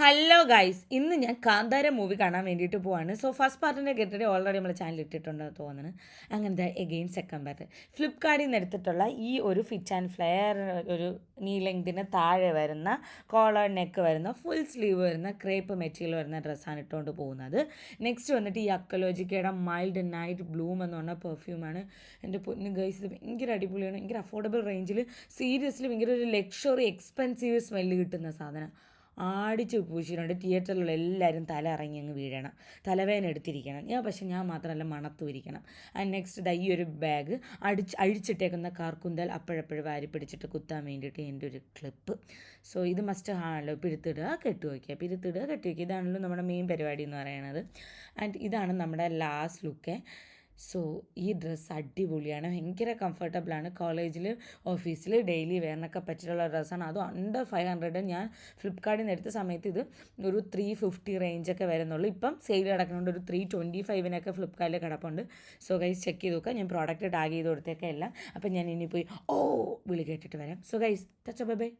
Hello guys ഇന്ന് ഞാൻ Kantara movie കാണാൻ വേണ്ടിയിട്ട് പോവാണ്. സോ ഫസ്റ്റ് പാർട്ടിന്റെ കേട്ടിട്ട് ഓൾറെഡി നമ്മൾ ചാനൽ ഇട്ടിട്ടുണ്ടെന്ന് തോന്നുന്നു. അങ്ങനത്തെ എഗെയിൻ സെക്കൻഡ് പാർട്ട് ഫ്ലിപ്കാർട്ടിൽ നിന്ന് എടുത്തിട്ടുള്ള ഈ ഒരു ഫിറ്റ് ആൻഡ് ഫ്ലെയർ ഒരു നീ ലെങ്തിന് താഴെ വരുന്ന കോളർ നെക്ക് വരുന്ന ഫുൾ സ്ലീവ് വരുന്ന ക്രേപ്പ് മെറ്റീരിയൽ വരുന്ന ഡ്രസ്സാണ് ഇട്ടുകൊണ്ട് പോകുന്നത്. നെക്സ്റ്റ് വന്നിട്ട് ഈ അക്കലോജിക്കയുടെ മൈൽഡ് നൈറ്റ് ബ്ലൂം എന്ന് പറഞ്ഞ പെർഫ്യൂമാണ് എന്റെ പൊന്നു ഗൈസ് ഭയങ്കര അടിപൊളിയാണ്. ഭയങ്കര അഫോർഡബിൾ റേഞ്ചിൽ സീരിയസ്ലി ഭയങ്കര ഒരു ലക്ഷറി എക്സ്പെൻസീവ് സ്മെല്ല് കിട്ടുന്ന സാധനം. ആടിച്ച് പൂശിയിട്ടുണ്ട്. തിയേറ്ററിലുള്ള എല്ലാവരും തല ഇറങ്ങി അങ്ങ് വീഴണം. തലവേദന എടുത്തിരിക്കണം. ഞാൻ പക്ഷെ ഞാൻ മാത്രമല്ല മണത്തുരിക്കണം ആൻഡ് നെക്സ്റ്റ് ദാ ഈ ഒരു ബാഗ് അടിച്ച് അഴിച്ചിട്ടേക്കുന്ന കാർക്കുന്തൽ അപ്പോഴപ്പോഴും വാരി പിടിച്ചിട്ട് കുത്താൻ വേണ്ടിയിട്ട് എന്റെ ഒരു ക്ലിപ്പ് സോ ഇത് മസ്റ്റ് ആണല്ലോ പിരുത്തിടുക കെട്ടി വയ്ക്കുക പിരുത്തിടുക കെട്ടി വയ്ക്കുക ഇതാണല്ലോ നമ്മുടെ മെയിൻ പരിപാടി എന്ന് പറയുന്നത്. ആൻഡ് ഇതാണ് നമ്മുടെ ലാസ്റ്റ് ലുക്ക് സോ ഈ ഡ്രസ്സ് അടിപൊളിയാണ്. ഭയങ്കര കംഫർട്ടബിളാണ് കോളേജിൽ ഓഫീസിൽ ഡെയിലി വെയറിനൊക്കെ പറ്റിയിട്ടുള്ള ഡ്രസ്സാണ് അതും അണ്ടർ ഫൈവ് ഹൺഡ്രഡ് ഞാൻ ഫ്ലിപ്കാർട്ടിൽ നിന്ന് എടുത്ത സമയത്ത് ഇത് ഒരു ത്രീ ഫിഫ്റ്റി റേഞ്ചൊക്കെ വരുന്നുള്ളൂ. ഇപ്പം സെയിൽ കിടക്കുന്നുണ്ട് ഒരു ത്രീ ട്വന്റി ഫൈവിനൊക്കെ ഫ്ലിപ്കാർട്ടിൽ കിടപ്പുണ്ട്. സോ ഗൈസ് ചെക്ക് ചെയ്ത് നോക്കുക. ഞാൻ പ്രോഡക്റ്റ് ടാഗ് ചെയ്ത് കൊടുത്തേക്കല്ല അപ്പം ഞാൻ ഇനി പോയി ഓ വിളി കേട്ടിട്ട് വരാം. So guys touch bye bye